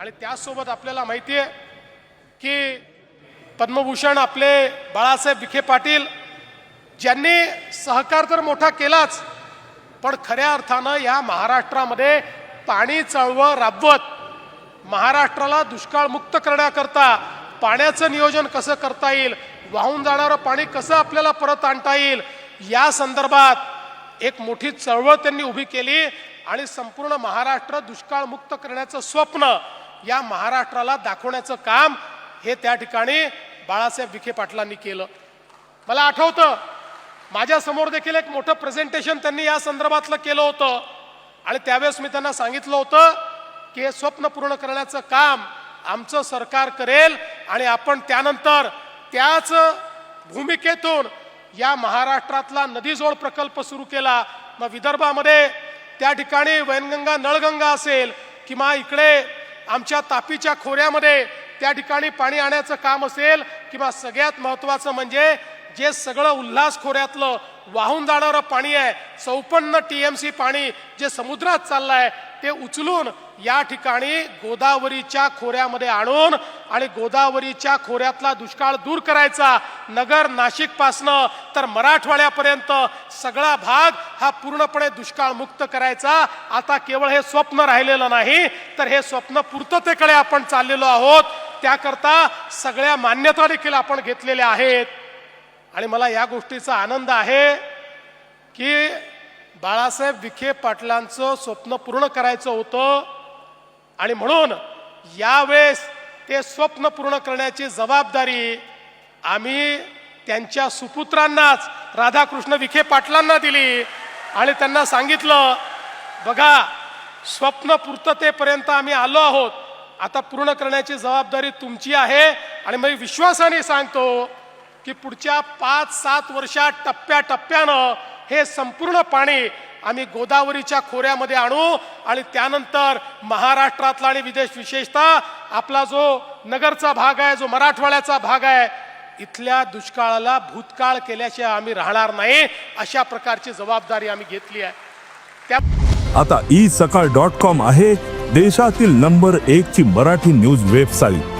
आणि त्याचसोबत आपल्याला माहिती आहे की पद्मभूषण आपले बाळासाहेब विखे पाटील ज्यांनी सहकार तर मोठा केलाच पण खऱ्या अर्थानं या महाराष्ट्रामध्ये पाणी चळवळ राबवत महाराष्ट्राला दुष्काळमुक्त करण्याकरता पाण्याचं नियोजन कसं करता येईल वाहून जाणारं पाणी कसं आपल्याला परत आणता येईल या संदर्भात एक मोठी चळवळ त्यांनी उभी केली आणि संपूर्ण महाराष्ट्र दुष्काळमुक्त करण्याचं स्वप्न या महाराष्ट्राला दाखवण्याचं काम हे त्या ठिकाणी बाळासाहेब विखे पाटलांनी केलं. मला आठवतं माझ्यासमोर देखील एक मोठं प्रेझेंटेशन त्यांनी या संदर्भातलं केलं होतं. आणि त्यावेळेस मी त्यांना सांगितलं होतं की हे स्वप्न पूर्ण करण्याचं काम आमचं सरकार करेल आणि आपण त्यानंतर त्याच भूमिकेतून या महाराष्ट्रातला नदीजोड प्रकल्प सुरू केला. मग विदर्भामध्ये त्या ठिकाणी वैनगंगा नळगंगा असेल किंवा इकडे आमच्या तापीच्या खोऱ्यामध्ये त्या ठिकाणी पाणी आणायचं काम असेल किंवा सगळ्यात महत्त्वाचं म्हणजे जे सगळं उल्हास खोऱ्यातलं वाहून जाणारं पाणी आहे चौपन्न टी एम सी पाणी जे समुद्रात चाललंय ते उचलून या ठिकाणी गोदावरीच्या खोऱ्यामध्ये आणून आणि गोदावरीच्या खोऱ्यातला दुष्काळ दूर करायचा. नगर नाशिकपासनं तर मराठवाड्यापर्यंत सगळा भाग हा पूर्णपणे दुष्काळ मुक्त करायचा. आता केवळ हे स्वप्न राहिलेलं नाही तर हे स्वप्न पूर्ततेकडे आपण चाललेलो आहोत. त्याकरता सगळ्या मान्यता देखील आपण घेतलेल्या आहेत. आणि मला या गोष्टीचा आनंद आहे की बाळासाहेब विखे पाटलांचं स्वप्न पूर्ण करायचं होतं. आणि म्हणून यावेळेस ते स्वप्न पूर्ण करण्याची जबाबदारी आम्ही त्यांच्या सुपुत्रांनाच राधाकृष्ण विखे पाटलांना दिली. आणि त्यांना सांगितलं बघा स्वप्न पूर्ततेपर्यंत आम्ही आलो आहोत. आता पूर्ण करण्याची जबाबदारी तुमची आहे आणि मी विश्वासाने सांगतो की पुढच्या पाच सात वर्षात टप्प्याटप्प्यानं हे संपूर्ण पाणी आम्ही गोदावरीच्या खोऱ्यामध्ये आणू आणि त्यानंतर महाराष्ट्रातला आणि विदेश विशेषतः आपला जो नगरचा भाग आहे जो मराठवाड्याचा भाग आहे इथल्या दुष्काळाला भूतकाळ केल्याशिवाय आम्ही राहणार नाही अशा प्रकारची जबाबदारी आम्ही घेतली आहे. त्या आता ई सकाळ डॉट कॉम आहे देशातील नंबर एक ची मराठी न्यूज वेबसाईट.